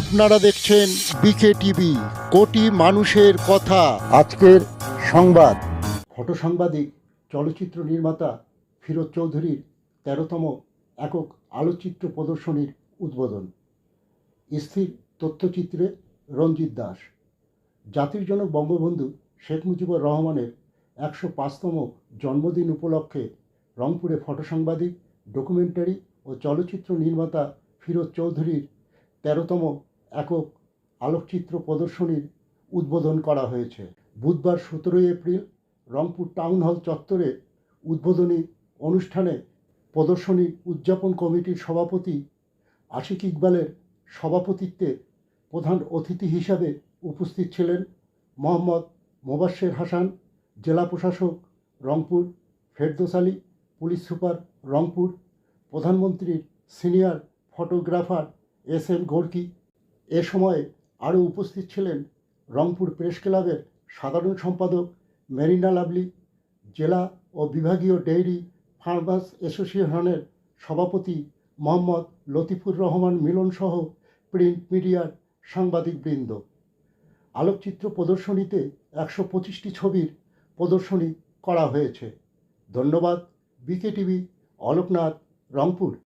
আপনারা দেখছেন বিকে টিভি, কোটি মানুষের কথা। আজকের সংবাদ। ফটো সাংবাদিক চলচ্চিত্র নির্মাতা ফিরোজ চৌধুরীর তেরোতম একক আলোচিত্র প্রদর্শনীর উদ্বোধন। স্থির তথ্যচিত্রে রঞ্জিত দাস। জাতির জনক বঙ্গবন্ধু শেখ মুজিবুর রহমানের একশো পাঁচতম জন্মদিন উপলক্ষে রংপুরে ফটো সাংবাদিক ডকুমেন্টারি ও চলচ্চিত্র নির্মাতা ফিরোজ চৌধুরীর তেরোতম একক আলোকচিত্র প্রদর্শনীর উদ্বোধন করা হয়েছে। বুধবার সতেরোই এপ্রিল রংপুর টাউন হল চত্বরে উদ্বোধনী অনুষ্ঠানে প্রদর্শনী উদযাপন কমিটির সভাপতি আশিক ইকবালের সভাপতিত্বে প্রধান অতিথি হিসাবে উপস্থিত ছিলেন মোহাম্মদ মোবাশ্বের হাসান, জেলা প্রশাসক রংপুর, ফেরদোস আলী, পুলিশ সুপার রংপুর, প্রধানমন্ত্রীর senior photographer S M Gorky এ সময় আরও উপস্থিত ছিলেন রংপুর প্রেস ক্লাবের সাধারণ সম্পাদক মেরিনা লাভলি, জেলা ও বিভাগীয় ডেইরি ফার্মার্স অ্যাসোসিয়েশনের সভাপতি মোহাম্মদ লতিফুর রহমান মিলনসহ প্রিন্ট মিডিয়ার সাংবাদিকবৃন্দ। আলোকচিত্র প্রদর্শনীতে একশো পঁচিশটি ছবির প্রদর্শনী করা হয়েছে। ধন্যবাদ বিকে টিভি অলোকনাথ, রংপুর।